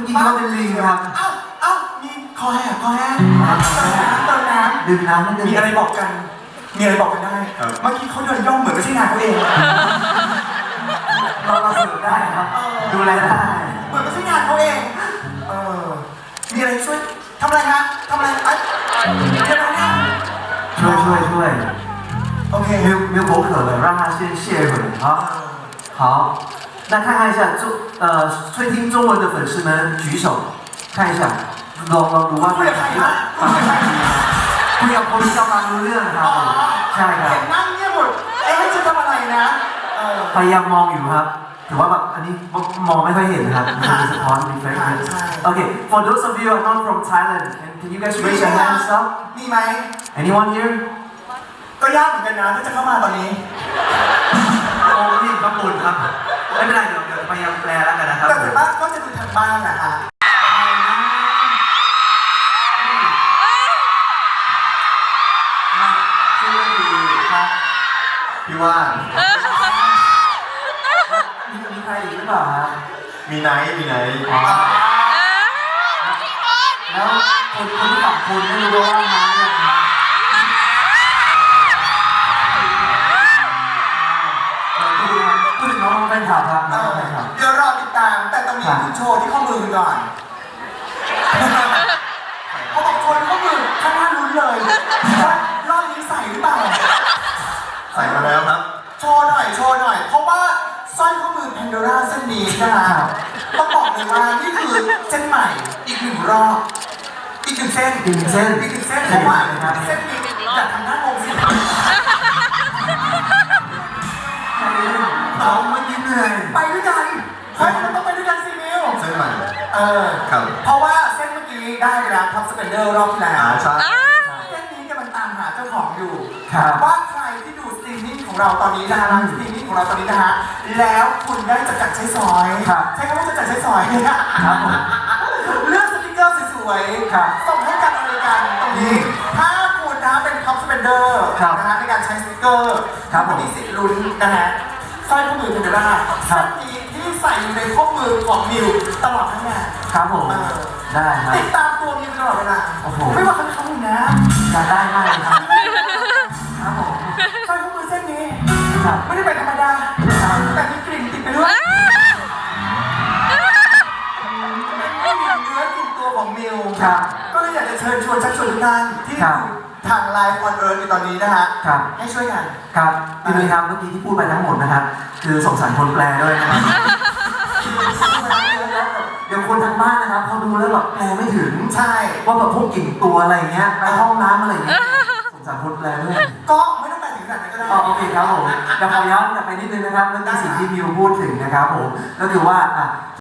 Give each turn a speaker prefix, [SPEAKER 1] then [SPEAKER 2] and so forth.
[SPEAKER 1] มื่อกี้เขาเป็นลิงครับ
[SPEAKER 2] เอ้าเอ้ามีคอแห้งคอแห้งเติมน้ำเติมน้
[SPEAKER 1] ดื่มน้ำนิดนึ ำ ง
[SPEAKER 2] มีอะไรบอกกัน มีอะไรบอกกันได้
[SPEAKER 3] ครับ
[SPEAKER 2] เมื่อกี้เขาเดินย่องเหมือนไม่ใช่งานเขาเอง
[SPEAKER 1] เราเราสื่อได้ครับ
[SPEAKER 2] เออ
[SPEAKER 1] ดูแลได้
[SPEAKER 2] เหมือนไม่ใช่งานเขาเอง เออ มีอะไรช่วยทำอะไรฮะทำอะไรเอ้ยเดี๋ยวนะ
[SPEAKER 1] ช่วยช่วยช่วย
[SPEAKER 2] โอเค
[SPEAKER 1] 没有没有口渴了，让他先歇一会儿好。好， 那看看一下中呃会听中文的粉丝们举手，看一下，ลองลองดูว่า
[SPEAKER 2] คุยกับใครฮะคุยกับใคร
[SPEAKER 1] คุยกับคนที่กำลังรู้เรื่องนะครับ
[SPEAKER 2] อ๋อ
[SPEAKER 1] ใช่ครั
[SPEAKER 2] เห็
[SPEAKER 1] บ
[SPEAKER 2] นนั่งเงียบหมด เอ๊ะจะทำอะไรนะ เออ
[SPEAKER 1] พยายามมองอยู่ครับถือว่าแบบอันนี้มองไม่ค่อยเห็นนะครับมันจะมีสะท้อน reflection
[SPEAKER 2] ใช่
[SPEAKER 1] Okay for those of you who are not from Thailand can, can you guys raise your hands up
[SPEAKER 2] มีไหม
[SPEAKER 1] anyone here
[SPEAKER 2] ก็ยากเหมือนกันนะถ้าจะเข้ามาตอนนี้
[SPEAKER 1] โอ้พี่ขอบคุณครับ ไม่เป็นไรเดี๋ยวเดี๋ยวพยายามแปลแล้วกันนะครับ
[SPEAKER 2] แต่ส่วนมากก็จะดูทางบ้านนะฮะ
[SPEAKER 1] ชื่อว่าดีครับ
[SPEAKER 3] พี่ว่าน
[SPEAKER 1] มีมีใครอีกหรือเปล่าครับ
[SPEAKER 3] มีไนท์มีไนท์
[SPEAKER 1] อ๋อแล้วคนคนที่สองคนไม่รู้ว่าว่างน้ำยังไงพู ครับคุ
[SPEAKER 2] ณโชว์ที่ข้อมือก่อนเขาบอกโชว์ที่ข้อมือข้างหน้าลุ้นเลยว่ารอบนี้ใส่หรือเปล่า
[SPEAKER 3] ใส่มาแล้วครับ
[SPEAKER 2] โชว์หน่อยโชว์หน่อย เพราะว่าสร้อยข้อมือแพนโดร่าเส้นนี้นะคะต้องบอกเลยว่านี่คือเส้นใหม่อีกหนึ่งรอบอีกหนึ่งเส้น
[SPEAKER 1] อีกหนึ่งเส้น
[SPEAKER 2] อีกหนึ่งเส้นเพราะว่า
[SPEAKER 1] ครับ
[SPEAKER 2] เส้นนี้อยากทำ ออ
[SPEAKER 3] ครับ
[SPEAKER 2] เพราะว่าเส้นเมื่อกี้ได้ไปแล้วท็อปสเปนเดอร์รอบที่แล้ว
[SPEAKER 3] อ่าใช่
[SPEAKER 2] เส้นนี้กำลังตามหาเจ้าของอยู่
[SPEAKER 1] ครับ
[SPEAKER 2] ว่าใครที่ดูสตรีมมิ่งของเราตอนนี้นะฮะร้านสตรีมมิ่งของเราตอนนี้นะฮะแล้วคุณได้จัดจัดใช้สอย
[SPEAKER 1] ครับ
[SPEAKER 2] ใช้คำว่าจัดจัดใช้สอยเนี่ย
[SPEAKER 1] ครับผม
[SPEAKER 2] เลือกสติกเกอร์สวยๆ
[SPEAKER 1] ครับ
[SPEAKER 2] ส่งให้กันอะไรกันตรงนี้ ถ้าคุณนะเป็นท็อปสเปนเดอร์
[SPEAKER 1] ครับ
[SPEAKER 2] นะฮะในการใช้สติกเกอร์
[SPEAKER 1] ครับผม
[SPEAKER 2] มีสิทธิ์ลุ้นนะฮะสร้อยข้อมือเป็นไปได้
[SPEAKER 1] ครั
[SPEAKER 2] เส้
[SPEAKER 1] บ
[SPEAKER 2] นนี้ที่ใส่อยู่ในข้อมือของมิวตลอดทั้งงาน
[SPEAKER 1] ครับผม
[SPEAKER 2] เออ
[SPEAKER 1] ได้ครับ
[SPEAKER 2] ติดตามตัวมิวตลอดเวลา
[SPEAKER 1] โอ้โห
[SPEAKER 2] ไม่ว่าเขาจะทำอยู่นะ
[SPEAKER 1] อยากได้มากเลยครับ ครับผม
[SPEAKER 2] สร้อยข้อมือเส้นนี้
[SPEAKER 1] ครับ
[SPEAKER 2] ไม่ได้เป็นธรรมดา แต่มีกลิ่นติดไปด้วยเป็นกลิ่นเนื้อกลิ่นตัวของมิว
[SPEAKER 1] ครับ
[SPEAKER 2] ก็เลยอยากจะเชิญชวนชักชวนทุกท่านที่
[SPEAKER 1] ครับ
[SPEAKER 2] ดูทางไลฟ์ออนเอิร์ในตอนนี้นะฮะ
[SPEAKER 1] ครับ
[SPEAKER 2] ให้ช่วยกัน
[SPEAKER 1] ครับพี่นุ้ยครับเมื่อกี้ที่พูดไปทั้งหมดนะครับ คือสงสารคนแปลด้วยนะครับ เดี๋ยวคนทางบ้านนะครับเขาดูแล้วแบบแปลไม่ถึง
[SPEAKER 2] ใช่
[SPEAKER 1] ว่าแบบพวกกลิ่นตัวอะไรเงี้ยไปห้องน้ำอะไรเงี้ยสงสารคนแปลด้วย
[SPEAKER 2] ก็ไม่ต้องแปลถึงขนาดนั้นก็ได้
[SPEAKER 1] อ๋อโอเคครับผมเดี๋ยวขอย้อนกลับไปนิดนึงนะครับเมื่อกี้สิ่งที่มิวพูดถึงนะครับผม ก็คือว่าอะ